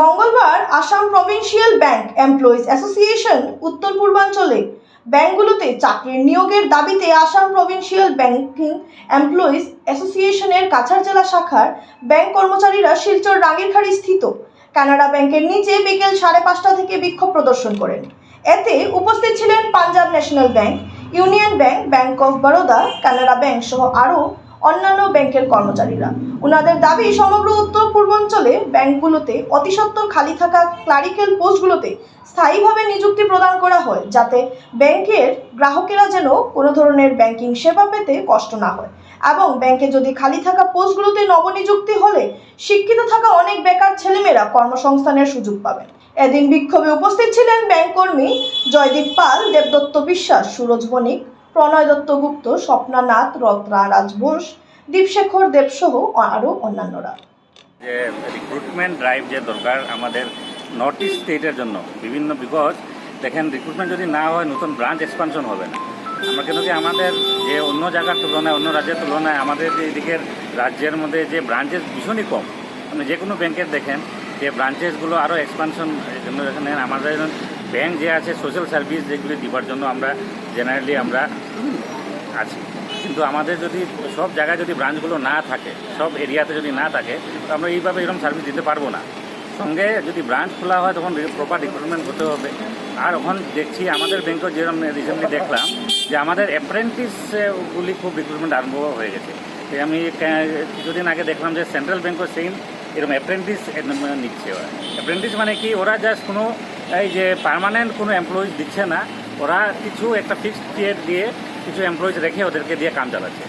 মঙ্গলবার Assam provincial bank employees association উত্তর পূর্বাঞ্চলে ব্যাংকগুলোতে চাকরির নিয়োগের দাবিতে আসাম প্রভিন্সিয়াল ব্যাংকিং এমপ্লয়িজ অ্যাসোসিয়েশনের কাছাড় জেলা শাখার ব্যাংক কর্মচারীরা শিলচর রাঙ্গিরখাড়ি স্থিত। কানাডা ব্যাংকের নিচে বিকেল সাড়ে পাঁচটা থেকে বিক্ষোভ প্রদর্শন করেন। এতে উপস্থিত ছিলেন Punjab national bank, union bank bank of Baroda, Canara bank সহ আরও অন্যান্য ব্যাংকের কর্মচারীরা। ওনাদের দাবি, সমগ্র উত্তর পূর্বাঞ্চলে ব্যাংকগুলোতে অতিসত্বর খালি থাকা ক্লারিক্যাল পোস্টগুলোতে স্থায়ীভাবে নিযুক্তি প্রদান করা হয়, যাতে ব্যাংকের গ্রাহকেরা যেন কোনো ধরনের ব্যাংকিং সেবা পেতে কষ্ট না হয়। এবং ব্যাংকে যদি খালি থাকা পোস্টগুলোতে নবনিযুক্তি হলে শিক্ষিত থাকা অনেক বেকার ছেলেমেয়েরা কর্মসংস্থানের সুযোগ পাবেন। এদিন বিক্ষোভে উপস্থিত ছিলেন ব্যাংক কর্মী জয়দীপ পাল, দেবদত্ত বিশ্বাস, সুরজ বণিক প্রণয় দত্ত গুপ্ত স্বপ্না নাথ রত্না রাজ বোস, দীপশেখর দেবসহ আরও অন্যান্যরা। যে রিক্রুটমেন্ট ড্রাইভ যে দরকার আমাদের নর্থ ইস্ট স্টেটের জন্য, বিভিন্ন বিকজ দেখেন রিক্রুটমেন্ট যদি না হয়, নতুন ব্রাঞ্চ এক্সপানশন হবে না। আমরা কেন কি আমাদের যে অন্য জায়গার তুলনায়, অন্য রাজ্যের তুলনায় আমাদের এদিকের রাজ্যের মধ্যে যে ব্রাঞ্চেস ভীষণই কম। আপনি যে কোনো ব্যাংকের দেখেন, যে ব্রাঞ্চেসগুলো আরও এক্সপানশন জন্য এখানে আমাদের ব্যাংক যে আছে সোশ্যাল সার্ভিস যেগুলি দিবার জন্য আমরা জেনারেলি আমরা আছি। কিন্তু আমাদের যদি সব জায়গায় যদি ব্রাঞ্চগুলো না থাকে, সব এরিয়াতে যদি না থাকে, তো আমরা এইভাবে এরকম সার্ভিস দিতে পারব না। সঙ্গে যদি ব্রাঞ্চ খোলা হয়, তখন প্রপার রিক্রুটমেন্ট হতে হবে। আর এখন দেখছি আমাদের ব্যাংকেও যেরকম রিসেন্টলি দেখলাম, যে আমাদের অ্যাপ্রেন্টিসগুলি খুব রিক্রুটমেন্ট আরম্ভ হয়ে গেছে। আমি কিছুদিন আগে দেখলাম যে সেন্ট্রাল ব্যাংকও সেম এরকম অ্যাপ্রেন্টিস নিচ্ছে ওরা। অ্যাপ্রেন্টিস মানে কি? ওরা জাস্ট কোনো এই যে পার্মানেন্ট কোনো এমপ্লয়িজ দিচ্ছে না, ওরা কিছু একটা ফিক্সড পিরিয়ড দিয়ে কিছু এমপ্লয়িজ রেখে ওদেরকে দিয়ে কাম চালাচ্ছে।